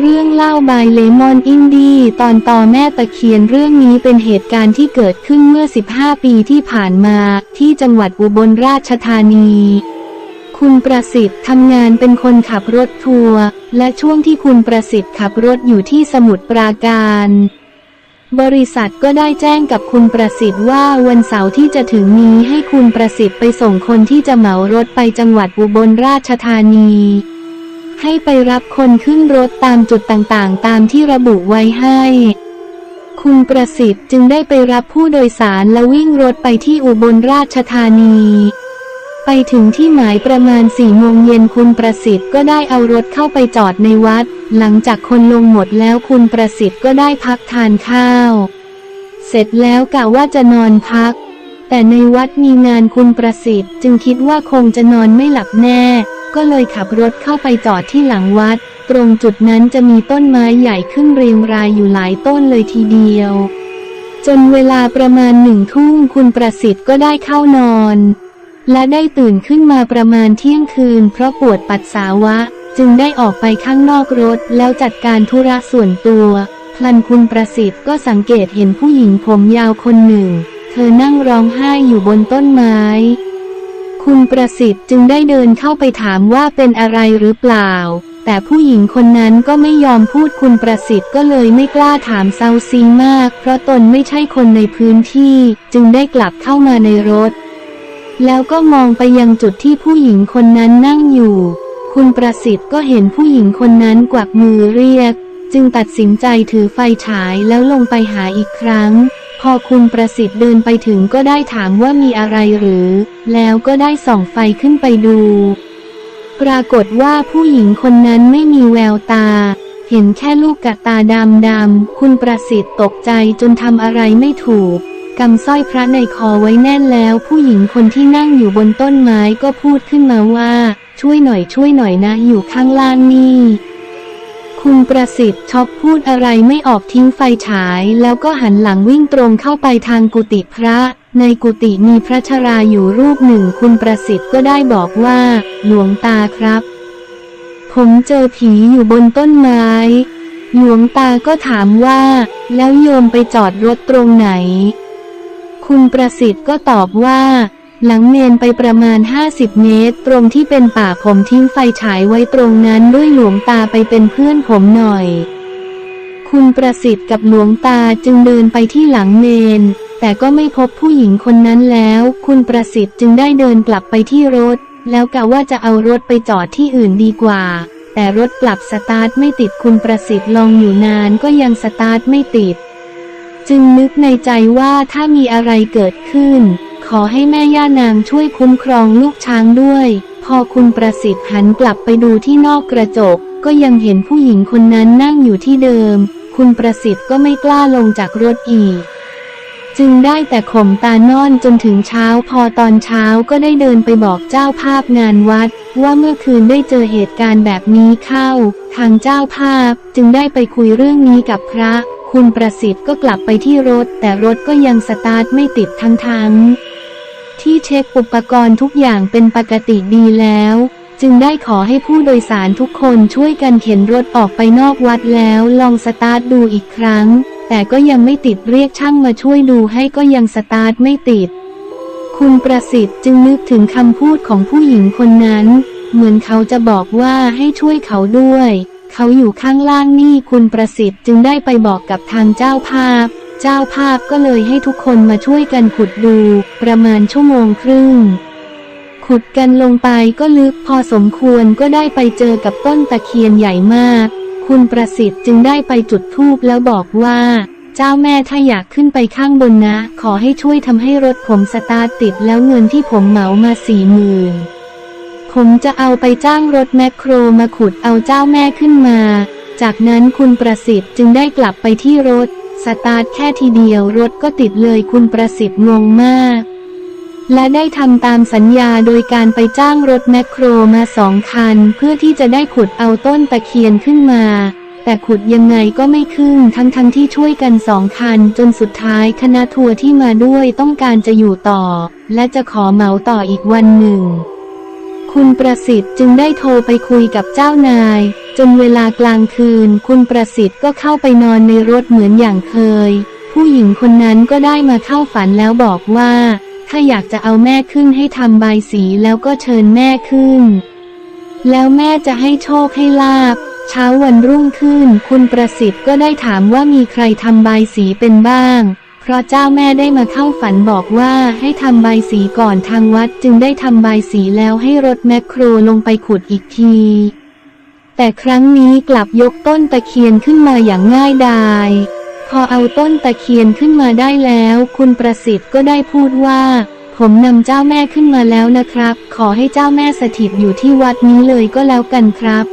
เรื่องเล่าบายเลมอนอินดี้ตอนต่อแม่ตะเคียนเรื่องนี้เป็นเหตุการณ์ที่เกิดขึ้นเมื่อ 15 ปีที่ผ่านมาที่จังหวัดอุบลราชธานี คุณประสิทธิ์ทำงานเป็นคนขับรถทัวร์และช่วงที่คุณประสิทธิ์ขับรถอยู่ที่สมุทรปราการ บริษัทก็ได้แจ้งกับคุณประสิทธิ์ว่าวันเสาร์ที่จะถึงนี้ให้คุณประสิทธิ์ไปส่งคนที่จะเหมารถไปจังหวัดอุบลราชธานี ให้ไปรับคนขึ้นรถตามจุดต่างๆ ตามที่ระบุไว้ให้ คุณประสิทธิ์จึงได้ไปรับผู้โดยสารและวิ่งรถไปที่อุบลราชธานี ไปถึงที่หมายประมาณสี่โมงเย็นคุณประสิทธิ์ก็ได้เอารถเข้าไปจอดในวัด หลังจากคนลงหมดแล้วคุณประสิทธิ์ก็ได้พักทานข้าว เสร็จแล้วกะว่าจะนอนพัก แต่ในวัดมีงานคุณประสิทธิ์จึงคิดว่าคงจะนอนไม่หลับแน่ ก็เลยขับรถเข้าไปจอดที่หลังวัด ตรงจุดนั้นจะมีต้นไม้ใหญ่ขึ้นเรียงรายอยู่หลายต้นเลยทีเดียว จนเวลาประมาณหนึ่งทุ่มคุณประสิทธิ์ก็ได้เข้านอน และได้ตื่นขึ้นมาประมาณเที่ยงคืน เพราะปวดปัสสาวะ จึงได้ออกไปข้างนอกรถแล้วจัดการธุระส่วนตัวพลันคุณประสิทธิ์ก็สังเกตเห็นผู้หญิงผมยาวคนหนึ่ง เธอนั่งร้องไห้อยู่บนต้นไม้ คุณประสิทธิ์จึงได้เดินเข้าไปถามว่าเป็นอะไรหรือเปล่า แต่ผู้หญิงคนนั้นก็ไม่ยอมพูดคุณประสิทธิ์ก็เลยไม่กล้าถามเซาซีมาก เพราะตนไม่ใช่คนในพื้นที่ จึงได้กลับเข้ามาในรถ แล้วก็มองไปยังจุดที่ผู้หญิงคนนั้นนั่งอยู่ คุณประสิทธิ์ก็เห็นผู้หญิงคนนั้นกวักมือเรียก จึงตัดสินใจถือไฟฉายแล้วลงไปหาอีกครั้ง พอคุณประสิทธิ์เดินไปถึงก็ได้ถามว่ามีอะไรหรือ แล้วก็ได้ส่องไฟขึ้นไปดู ปรากฏว่าผู้หญิงคนนั้นไม่มีแววตา เห็นแค่ลูกกะตาดำดำๆคุณประสิทธิ์ตกใจจนทำอะไรไม่ถูกกำสร้อยพระในคอไว้แน่นแล้ว ผู้หญิงคนที่นั่งอยู่บนต้นไม้ก็พูดขึ้นมาว่า ช่วยหน่อยช่วยหน่อยนะอยู่ข้างล่างนี่ คุณประสิทธิ์ช็อกพูดอะไรไม่ออกทิ้งไฟฉาย แล้วก็หันหลังวิ่งตรงเข้าไปทางกุฏิพระ ในกุฏิมีพระชราอยู่รูปหนึ่งคุณประสิทธิ์ก็ได้บอกว่า หลวงตาครับ ผมเจอผีอยู่บนต้นไม้ หลวงตาก็ถามว่า แล้วโยมไปจอดรถตรงไหน คุณประสิทธิ์ก็ตอบว่า หลังเมนไปประมาณ 50 เมตร ตรงที่เป็นป่าผมทิ้งไฟฉายไว้ตรงนั้นด้วยหลวงตาไปเป็นเพื่อนผมหน่อย คุณประสิทธิ์กับหลวงตาจึงเดินไปที่หลังเมน แต่ก็ไม่พบผู้หญิงคนนั้นแล้ว คุณประสิทธิ์จึงได้เดินกลับไปที่รถ แล้วกะว่าจะเอารถไปจอดที่อื่นดีกว่า แต่รถกลับสตาร์ทไม่ติดคุณประสิทธิ์ลองอยู่นานก็ยังสตาร์ทไม่ติด จึงนึกในใจว่าถ้ามีอะไรเกิดขึ้น อให้แม่ย่านางช่วยคุ้มครองลูกช้างด้วย พอคุณประสิทธิ์หันกลับไปดูที่นอกกระจก ก็ยังเห็นผู้หญิงคนนั้นนั่งอยู่ที่เดิม คุณประสิทธิ์ก็ไม่กล้าลงจากรถอีก จึงได้แต่ข่มตานอนจนถึงเช้า พอตอนเช้าก็ได้เดินไปบอกเจ้าภาพงานวัด ว่าเมื่อคืนได้เจอเหตุการณ์แบบนี้เข้า ทางเจ้าภาพจึงได้ไปคุยเรื่องนี้กับพระคุณประสิทธิ์ก็กลับไปที่รถ แต่รถก็ยังสตาร์ทไม่ติดทั้งทั้ง ที่เช็คอุปกรณ์ทุกอย่างเป็นปกติดีแล้ว จึงได้ขอให้ผู้โดยสารทุกคนช่วยกันเข็นรถออกไปนอกวัดแล้วลองสตาร์ทดูอีกครั้ง แต่ก็ยังไม่ติดเรียกช่างมาช่วยดูให้ก็ยังสตาร์ทไม่ติด คุณประสิทธิ์จึงนึกถึงคำพูดของผู้หญิงคนนั้น เหมือนเขาจะบอกว่าให้ช่วยเขาด้วย เขาอยู่ข้างล่างนี่คุณประสิทธิ์จึงได้ไปบอกกับทางเจ้าภาพ เจ้าภาพก็เลยให้ทุกคนมาช่วยกันขุดดู ประมาณชั่วโมงครึ่ง ขุดกันลงไปก็ลึกพอสมควรก็ได้ไปเจอกับต้นตะเคียนใหญ่มาก คุณประสิทธิ์จึงได้ไปจุดธูปแล้วบอกว่า เจ้าแม่ถ้าอยากขึ้นไปข้างบนนะ ขอให้ช่วยทำให้รถผมสตาร์ทติดแล้วเงินที่ผมเหมามาสี่หมื่นผมจะเอาไปจ้างรถแมคโครมาขุดเอาเจ้าแม่ขึ้นมา จากนั้นคุณประสิทธิ์จึงได้กลับไปที่รถ สตาร์ทแค่ทีเดียวรถก็ติดเลยคุณประสิทธิ์งงมาก และได้ทำตามสัญญาโดยการไปจ้างรถแมคโครมาสองคัน เพื่อที่จะได้ขุดเอาต้นตะเคียนขึ้นมา แต่ขุดยังไงก็ไม่ขึ้นทั้งทั้งที่ช่วยกันสองคัน จนสุดท้ายคณะทัวร์ที่มาด้วยต้องการจะอยู่ต่อ และจะขอเหมาต่ออีกวันหนึ่ง คุณประสิทธิ์จึงได้โทรไปคุยกับเจ้านาย จนเวลากลางคืน คุณประสิทธิ์ก็เข้าไปนอนในรถเหมือนอย่างเคย ผู้หญิงคนนั้นก็ได้มาเข้าฝันแล้วบอกว่า ถ้าอยากจะเอาแม่ขึ้นให้ทำใบสีแล้วก็เชิญแม่ขึ้น แล้วแม่จะให้โชคให้ลาบ เช้าวันรุ่งขึ้น คุณประสิทธิ์ก็ได้ถามว่ามีใครทำใบสีเป็นบ้างเพราะเจ้าแม่ได้มาเข้าฝันบอกว่าให้ทำใบสีก่อนทางวัดจึงได้ทำใบสีแล้วให้รถแมคโครลงไปขุดอีกที แต่ครั้งนี้กลับยกต้นตะเคียนขึ้นมาอย่างง่ายดาย พอเอาต้นตะเคียนขึ้นมาได้แล้ว คุณประสิทธิ์ก็ได้พูดว่า ผมนำเจ้าแม่ขึ้นมาแล้วนะครับ ขอให้เจ้าแม่สถิตอยู่ที่วัดนี้เลยก็แล้วกันครับ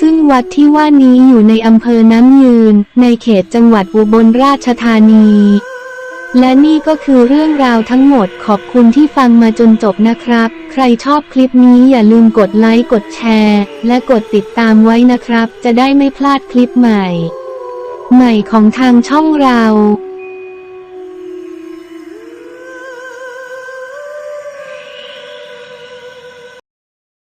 ซึ่งวัดที่ว่านี้อยู่ในอำเภอน้ำยืน ในเขตจังหวัดอุบลราชธานี และนี่ก็คือเรื่องราวทั้งหมดขอบคุณที่ฟังมาจนจบนะครับ ใครชอบคลิปนี้อย่าลืมกดไลค์กดแชร์ และกดติดตามไว้นะครับ จะได้ไม่พลาดคลิปใหม่ ใหม่ของทางช่องเรา